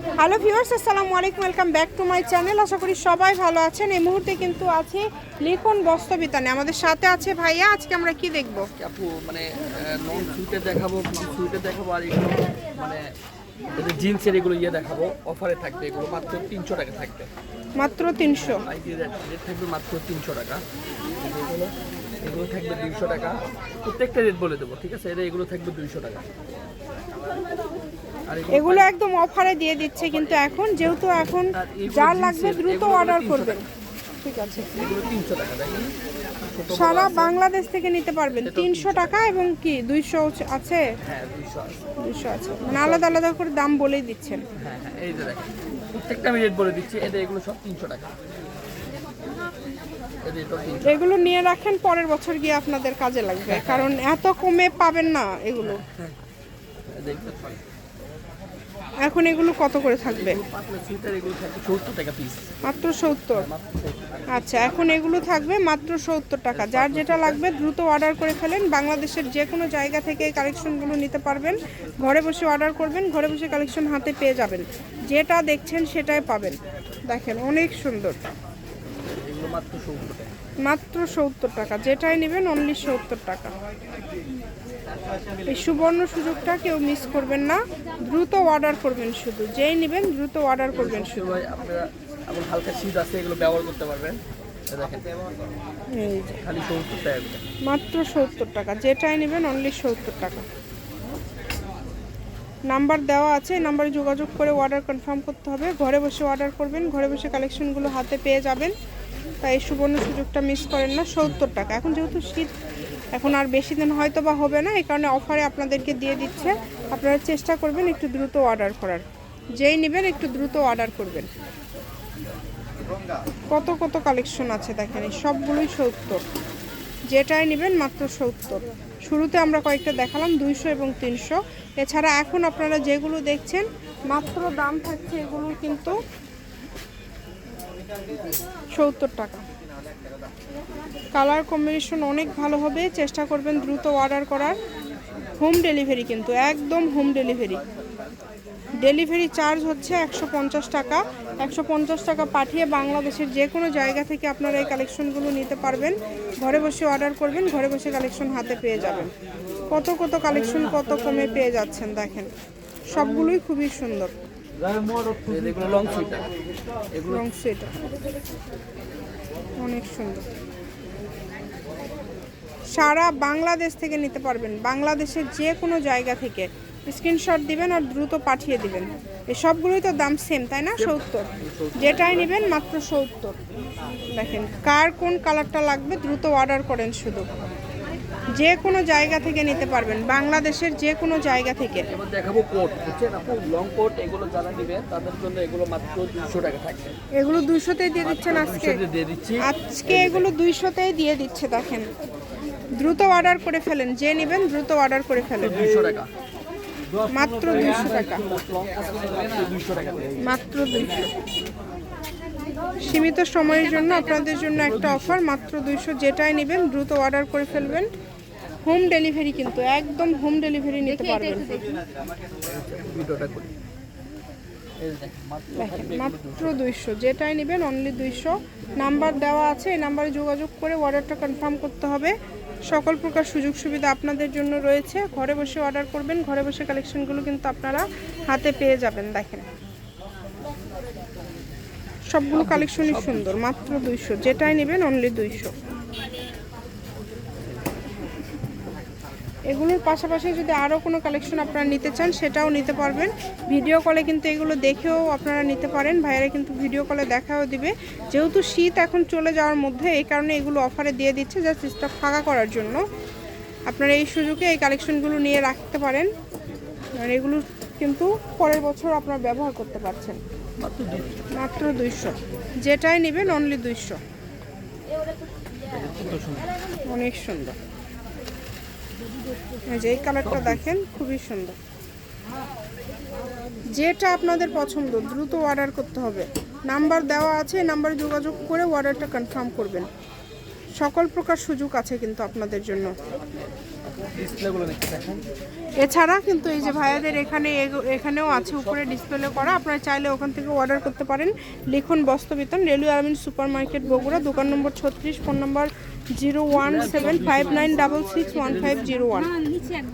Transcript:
Hello viewers আসসালামু আলাইকুম welcome back to my channel আশা করি সবাই ভালো আছেন। এই মুহূর্তে কিন্তু আছে লিখন বস্ত্রবিতানে আমাদের সাথে আছে ভাইয়া আজকে আমরা কি দেখব? আপু মানে নন সুইটে দেখাবো সুইটে দেখাবো আর এগুলো মানে জিন্সের এগুলো ইয়ে দেখাবো। অফারে থাকবে এগুলো মাত্র তিনশো টাকা থাকবে। মাত্র তিনশো। রেট থাকবে মাত্র তিনশো টাকা। এগুলো এগুলো থাকবে দুইশো টাকা। প্রত্যেকটা রেট বলে দেবো ঠিক আছে? এটা এগুলো থাকবে দুইশো টাকা। এগুলো একদম অফারে দিয়ে দিচ্ছে কিন্তু এখন যেহেতু এখন যার লাগবে দ্রুত অর্ডার করবেন ঠিক আছে। সারা বাংলাদেশ থেকে নিতে পারবেন। তিনশো টাকা এবং কি দুইশো আছে? হ্যাঁ দুইশো আছে। মানে আলাদা আলাদা করে দাম বলেই দিচ্ছেন। হ্যাঁ হ্যাঁ এই যে দেখেন প্রত্যেকটা আমি রেট বলে দিচ্ছি এটা এগুলো সব তিনশো টাকা। এটা এটাও তিনশো এগুলো নিয়ে রাখেন পরের বছর গিয়ে আপনাদের কাজে লাগবে। কারণ এত কমে পাবেন না এগুলো। এখন এগুলো কত করে থাকবে? মাত্র সত্তর। মাত্র 70 টাকা। আচ্ছা এখন এগুলো থাকবে মাত্র সত্তর টাকা। যার যেটা লাগবে দ্রুত অর্ডার করে ফেলেন। বাংলাদেশের যে কোনো জায়গা থেকে এই কালেকশনগুলো নিতে পারবেন। ঘরে বসে অর্ডার করবেন, ঘরে বসে কালেকশন হাতে পেয়ে যাবেন। যেটা দেখছেন সেটাই পাবেন। দেখেন, অনেক সুন্দর। মাত্র সত্তর টাকা। যেটাই নেবেন অনলি সত্তর টাকা। এই সুবর্ণ সুযোগটা কেউ মিস করবেন না। দ্রুত অর্ডার করবেন শুধু। যেই নেবেন দ্রুত অর্ডার করবেন শুধু। আপনারা এখন হালকা শীত আছে এগুলো ব্যবহার করতে পারবেন। মাত্র সত্তর টাকা যেটাই নেবেন অনলি সত্তর টাকা নাম্বার দেওয়া আছে এই নাম্বারে যোগাযোগ করে অর্ডার কনফার্ম করতে হবে। ঘরে বসে অর্ডার করবেন ঘরে বসে কালেকশনগুলো হাতে পেয়ে যাবেন। তাই সুবর্ণ সুযোগটা মিস করেন না সত্তর টাকা এখন যেহেতু শীত এখন আর বেশি দিন হয়তো বা হবে না, এই কারণে অফারে আপনাদেরকে দিয়ে দিচ্ছে। আপনারা চেষ্টা করবেন একটু দ্রুত অর্ডার করার। যেই নেবেন একটু দ্রুত অর্ডার করবেন। কত কত কালেকশন আছে দেখেন সবগুলোই সত্তর। যেটাই নেবেন মাত্র সত্তর। শুরুতে আমরা কয়েকটা দেখালাম, দুইশো এবং তিনশো। এছাড়া এখন আপনারা যেগুলো দেখছেন, মাত্র দাম থাকছে এগুলোর কিন্তু সত্তর টাকা। কালার কম্বিনেশন অনেক ভালো হবে চেষ্টা করবেন দ্রুত অর্ডার করার। হোম ডেলিভারি কিন্তু একদম হোম ডেলিভারি ডেলিভারি চার্জ হচ্ছে একশো পঞ্চাশ টাকা। একশো পঞ্চাশ টাকা পাঠিয়ে বাংলাদেশের যে কোনো জায়গা থেকে আপনারা এই কালেকশনগুলো নিতে পারবেন। ঘরে বসে অর্ডার করবেন ঘরে বসে কালেকশন হাতে পেয়ে যাবেন। কত কত কালেকশন কত কমে পেয়ে যাচ্ছেন দেখেন। সবগুলোই খুবই সুন্দর। লং সুইটার অনেক সুন্দর। সারা বাংলাদেশ থেকে নিতে পারবেন। বাংলাদেশের যে কোনো জায়গা থেকে। স্ক্রিনশট দিবেন আর দ্রুত পাঠিয়ে দিবেন। এই সবগুলোই তো দাম সেম তাই না? সত্তর। যেটাই নেবেন মাত্র সত্তর। দেখেন, কার কোন কালারটা লাগবে দ্রুত অর্ডার করেন শুধু। যে কোনো জায়গা থেকে নিতে পারবেন বাংলাদেশের যে কোনো জায়গা থেকে। এবার দেখাবো কোট। বুঝছেন আপু? লং কোট এগুলো যারা তাদের জন্য এগুলো মাত্র দুশো টাকা থাকবে। এগুলো দুইশোতেই দিয়ে দিচ্ছেন আজকে। দিয়ে দিচ্ছি। আজকে এগুলো দুইশোতেই দিয়ে দিচ্ছে দেখেন। দ্রুত অর্ডার করে ফেলেন যে নেবেন দ্রুত অর্ডার করে ফেলেন। দুইশো টাকা। মাত্র দুইশো টাকা। মাত্র দুইশো। সীমিত সময়ের জন্য আপনাদের জন্য একটা অফার মাত্র দুইশো। যেটাই নেবেন দ্রুত অর্ডার করে ফেলবেন। হোম ডেলিভারি কিন্তু একদম হোম ডেলিভারি নিতে পারবেন। মাত্র দুইশো যেটাই নেবেন অনলি দুইশো। নাম্বার দেওয়া আছে এই নাম্বারে যোগাযোগ করে অর্ডারটা কনফার্ম করতে হবে। সকল প্রকার সুযোগ সুবিধা আপনাদের জন্য রয়েছে। ঘরে বসে অর্ডার করবেন ঘরে বসে কালেকশনগুলো কিন্তু আপনারা হাতে পেয়ে যাবেন দেখেন। সবগুলো কালেকশনই সুন্দর মাত্র দুইশো যেটাই নেবেন অনলি দুইশো। এগুলোর পাশাপাশি যদি আরও কোনো কালেকশন আপনারা নিতে চান, সেটাও নিতে পারবেন। ভিডিও কলে কিন্তু এগুলো দেখেও আপনারা নিতে পারেন। ভাইয়েরা কিন্তু ভিডিও কলে দেখাও দিবে। যেহেতু শীত এখন চলে যাওয়ার মধ্যে, এই কারণে এগুলো অফারে দিয়ে দিচ্ছে জাস্ট স্টক ফাঁকা করার জন্য। আপনারা এই সুযোগে এই কালেকশনগুলো নিয়ে রাখতে পারেন। আর এগুলো কিন্তু পরের বছর আপনারা ব্যবহার করতে পারছেন। মাত্র দুইশো। যেটাই নেবেন অনলি দুইশো। অনেক সুন্দর। যে এই কালারটা দেখেন খুবই সুন্দর। যেটা আপনাদের পছন্দ দ্রুত অর্ডার করতে হবে। নাম্বার দেওয়া আছে নাম্বারে যোগাযোগ করে অর্ডারটা কনফার্ম করবেন। সকল প্রকার সুযোগ আছে কিন্তু আপনাদের জন্য। এছাড়া কিন্তু এই যে ভাইয়াদের এখানে এখানেও আছে উপরে ডিসপ্লে করা। আপনারা চাইলে ওখান থেকে অর্ডার করতে পারেন। লিখুন বস্ত্র বিতরণ railway Armin super market Bogura দোকান নম্বর ছত্রিশ phone number zero one seven five nine double six one five zero one.